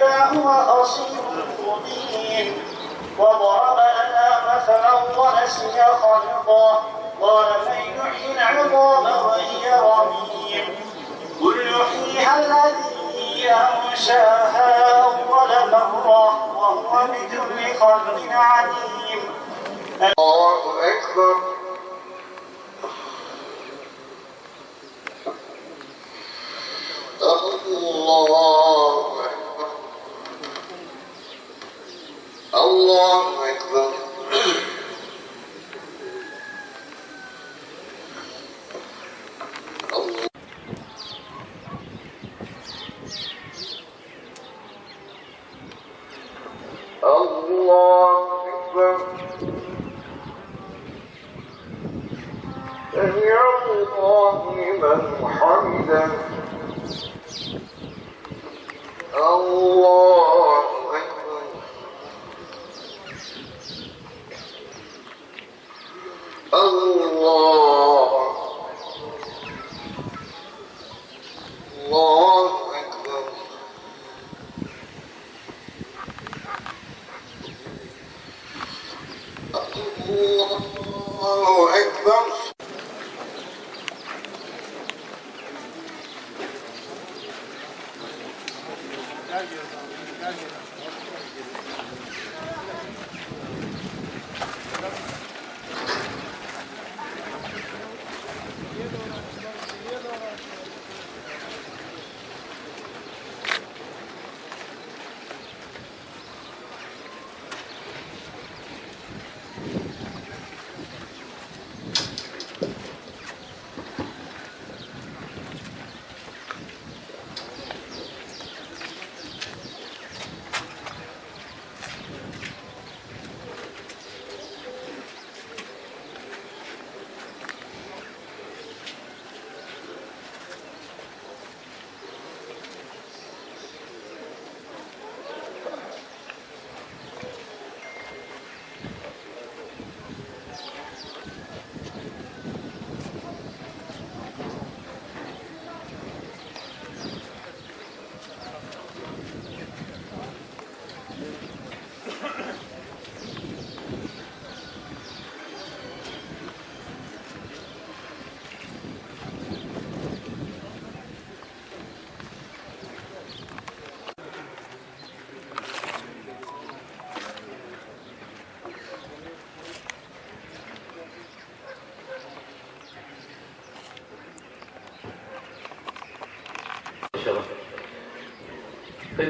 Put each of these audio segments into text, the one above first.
فإذا هو خصيم مبين وضرب لنا مثلا ونسي خلقه. قال من يحيي العظام وهي رميم. قل يحييها الذي أنشاها أول مرة وهو بكل خلق عليم. الله أكبر. الله أكبر الله أكبر الله الله أكبر سمع الله لمن حمده الله أكبر. الله أكبر. الله أكبر.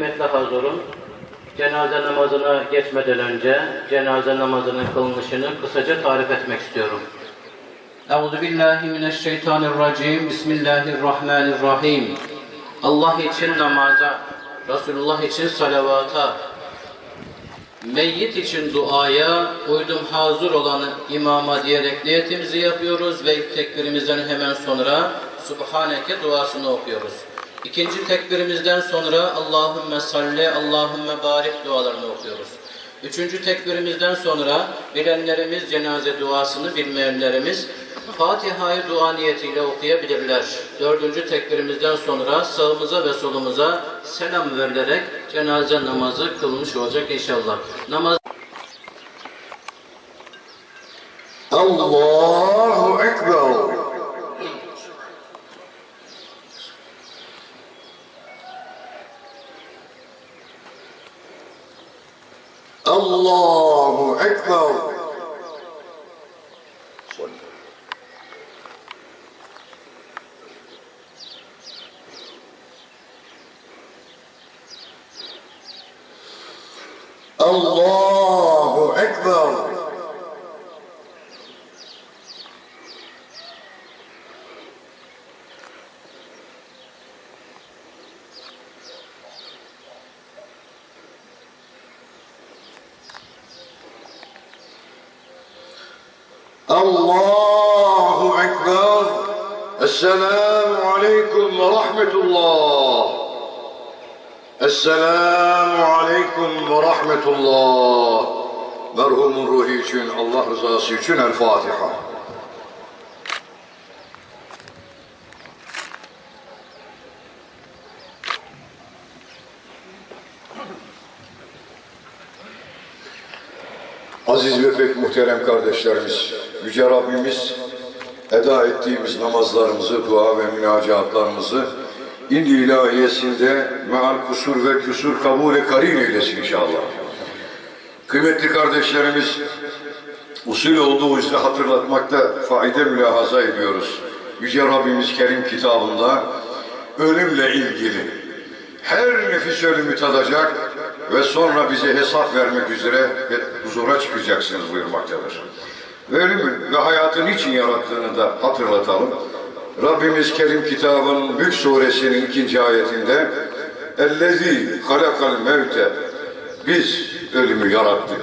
Kıymetli hazırım, cenaze namazına geçmeden önce cenaze namazının kılınışını kısaca tarif etmek istiyorum. Euzu billahi mineşşeytanirracim. Bismillahirrahmanirrahim. Allah için namaza, Resulullah için salavata, meyyit için duaya, uydum hazır olanı imama diyerek niyetimizi yapıyoruz ve tekbirimizden hemen sonra Subhaneke duasını okuyoruz. İkinci tekbirimizden sonra Allahümme salli, Allahümme barik dualarını okuyoruz. Üçüncü tekbirimizden sonra bilenlerimiz cenaze duasını bilmeyenlerimiz Fatiha'yı dua niyetiyle okuyabilirler. Dördüncü tekbirimizden sonra sağımıza ve solumuza selam verilerek cenaze namazı kılmış olacak inşallah. Namaz Allahu Ekber الله أكبر الله أكبر. السلام عليكم ورحمة الله. السلام عليكم ورحمة الله. merhumun ruhu için, Allah rızası için. Aziz ve pek muhterem kardeşlerimiz, Yüce Rabbimiz eda ettiğimiz namazlarımızı, dua ve münacatlarımızı indi ilahiyesinde meal kusur ve küsur kabul-i karin eylesin inşallah. Kıymetli kardeşlerimiz, usul olduğu üzere hatırlatmakta fayda mülahaza ediyoruz. Yüce Rabbimiz Kerim kitabında ölümle ilgili her nefis ölümü tadacak ve sonra bize hesap vermek üzere huzura çıkacaksınız buyurmaktadır. Ve ölümü ve hayatı niçin yarattığını da hatırlatalım. Rabbimiz Kerim kitabının Mülk suresinin ikinci ayetinde اَلَّذ۪ي halakal mevte Biz ölümü yarattık.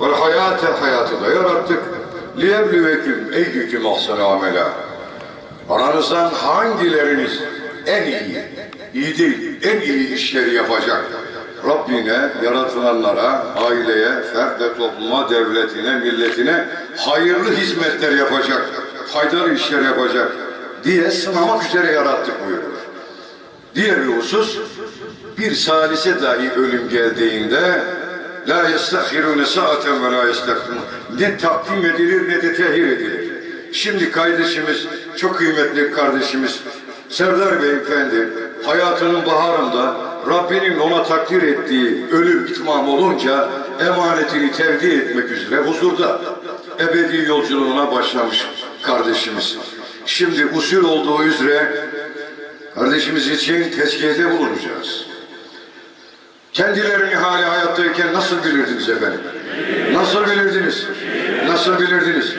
Ve hayate hayatı da yarattık. لِيَبْلُوَكُمْ اَيْدِكُمْ ahsana amela. Aranızdan hangileriniz en iyi, iyi değil, en iyi işleri yapacak? Rabbine, yaratılanlara, aileye, fertle topluma, devletine, milletine hayırlı hizmetler yapacak, faydalı işler yapacak diye sınamak üzere yarattık buyurur. Diğer bir husus, bir salise dahi ölüm geldiğinde la yestahirune saaten ve la yestakdimun ne takdim edilir ne de tehir edilir. Şimdi kardeşimiz, çok kıymetli kardeşimiz Serdar Beyefendi hayatının baharında Rabbinin ona takdir ettiği ölüm itmam olunca emanetini tevdi etmek üzere huzurda ebedi yolculuğuna başlamış kardeşimiz. Şimdi usul olduğu üzere kardeşimiz için tezkiyede bulunacağız. Kendilerini hali hayattayken nasıl bilirdiniz efendim? Nasıl bilirdiniz? Nasıl bilirdiniz?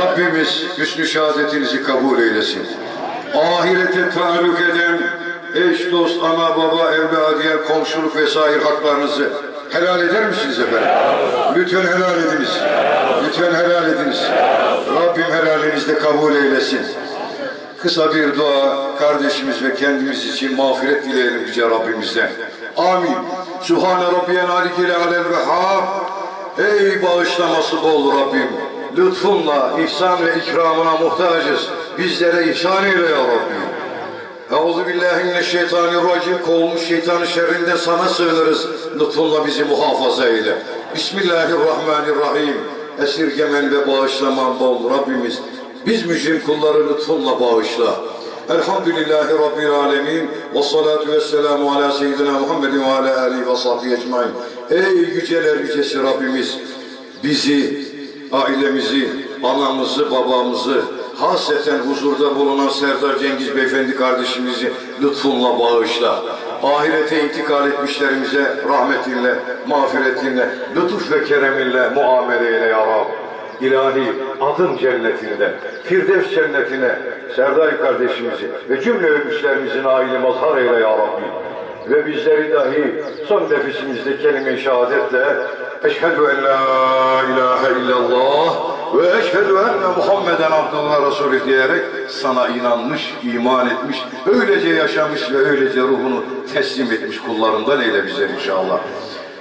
Rabbimiz hüsnü şehadetinizi kabul eylesin. Ahirete taluk eden eş, dost, ana, baba, evla, diğer komşuluk vesaire haklarınızı helal eder misiniz efendim? Lütfen helal ediniz. Lütfen helal ediniz. Rabbim helalinizde kabul eylesin. Kısa bir dua kardeşimiz ve kendimiz için mağfiret dileyelim Yüce Rabbimizden. Amin. Sübhane Rabbiyel alikil alel vehhab. Ey bağışlaması bol Rabbim. Lütfunla, ihsan ve ikramına muhtacız. Bizlere ihsan eyle ya Rabbim. Euzu billahi mineşşeytanirracim. Kovulmuş şeytanın şerrinden sana sığınırız. Lütfunla bizi muhafaza eyle. Bismillahirrahmanirrahim. Esirgemen ve bağışlaman bol Rabbimiz. Biz mücrim kulları lütfunla bağışla. Elhamdülillahi Rabbil alemin. Ve salatu ve selamu ala seyyidina Muhammedin ve ala alihi ve sahbihi ecmain. Ey yüceler yücesi Rabbimiz bizi, ailemizi, anamızı, babamızı, hasreten huzurda bulunan Serdar Cengiz Beyefendi kardeşimizi lütfunla bağışla. Ahirete intikal etmişlerimize rahmetinle, mağfiretinle, lütuf ve kereminle muamele eyle ya Rabbi. İlahi adın cennetinde, Firdevs cennetine Serdar kardeşimizi ve cümle ölmüşlerimizin aile mazhar eyle ya Rabbi. Ve bizleri dahi son nefesimizde kelime-i şehadetle Eşhedü en la ilahe illallah ve eşhedü enne Muhammeden Abdullah Resulü diyerek sana inanmış, iman etmiş, öylece yaşamış ve öylece ruhunu teslim etmiş kullarından eyle bizleri inşallah.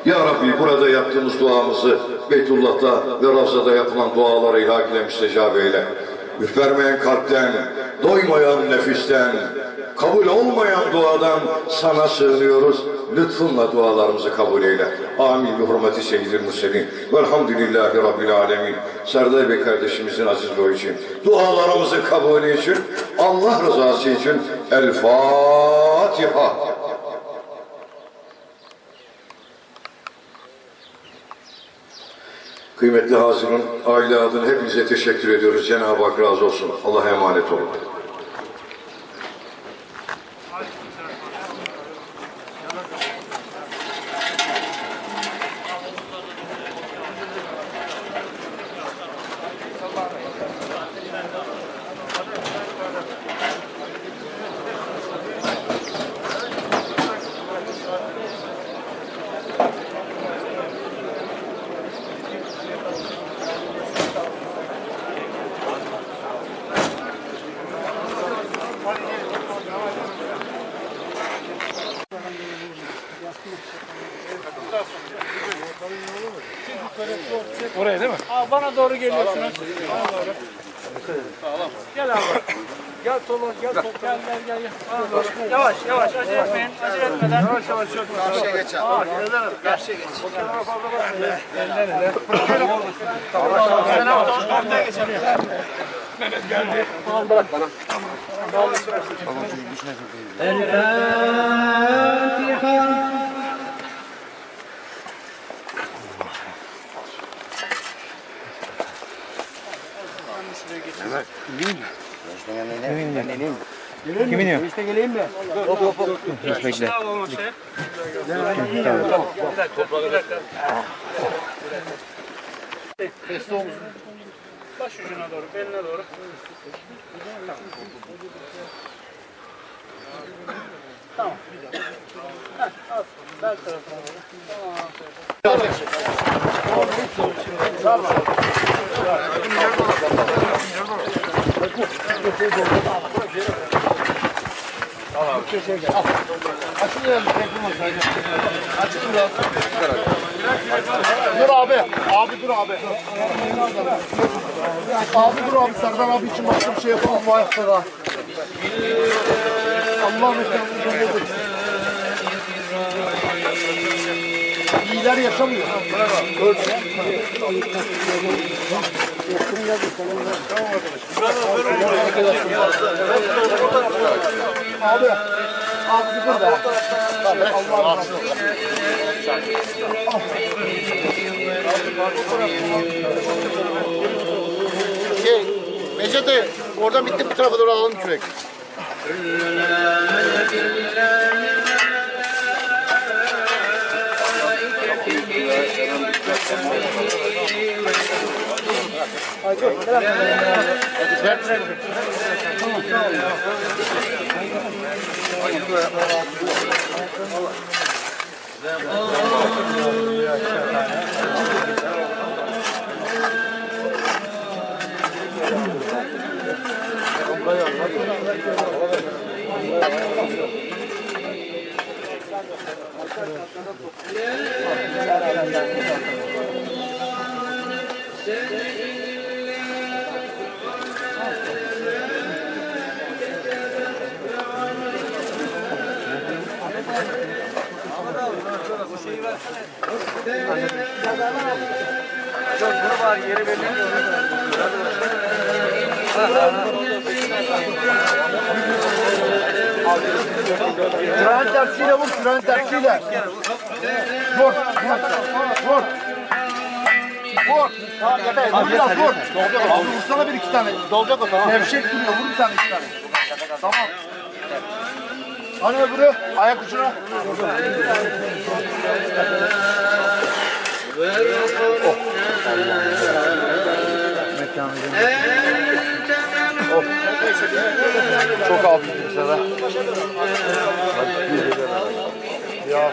Ya Rabbi burada yaptığımız duamızı Beytullah'ta ve Ravza'da yapılan dualara ilhak ile müstecab eyle. Ürpermeyen kalpten, doymayan nefisten, kabul olmayan duadan sana sığınıyoruz. Lütfunla dualarımızı kabul eyle. Amin. Bi hurmeti seyyidil murselin. Velhamdülillahi Rabbil alemin. Serdar Bey kardeşimizin aziz ruhu için, dualarımızı kabul için, Allah rızası için El Fatiha. Kıymetli hazırın, aile adına hepinize teşekkür ediyoruz. Cenab-ı Hak razı olsun. Allah'a emanet olun. Aa, bana doğru geliyorsunuz. Bana doğru. Gel abi. Gel sola, gel sola. Gel, gel, gel. gel. Bana doğru. Yavaş, yavaş. Acele etmeyin. Acele etmeden. Yavaş, yavaş. Karşıya geç abi. Karşıya geç. Sen ortaya geçelim. Al onu şey. Bir dakika, bir dakika. Baş ucuna doğru, beline doğru. Tamam. Heh, al. Bel tarafına doğru. Tamam. Dur abi. Abi dur abi. Abi dur abi. Serdar abi için başka bir şey yapamam bu ayakta da. Allah'ın ekranı İyiler yaşamıyor. Abi. Abi bir dur be. Allah'ın Şey, Necati oradan bitti bu tarafa doğru alalım kürek. Hacı, selam. Ver, ver. Tamam, sağ olun. Thank you. Fren tersiyle vur, fren tersiyle. Vur, vur, vur. Tamam yeter. Vur biraz vur. Abi vursana bir iki tane. Dolacak o tamam. Nevşek duruyor. Vur bir tane iki tane. Tamam. Hani öbürü? Ayak ucuna. Çok abi sana. Ya.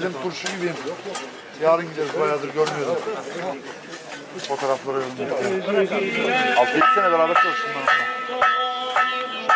Dedim turşu gibiyim. Yarın gideriz bayağıdır görmüyordum. Fotoğrafları yolunda. 6-7 sene beraber çalıştım ben onunla.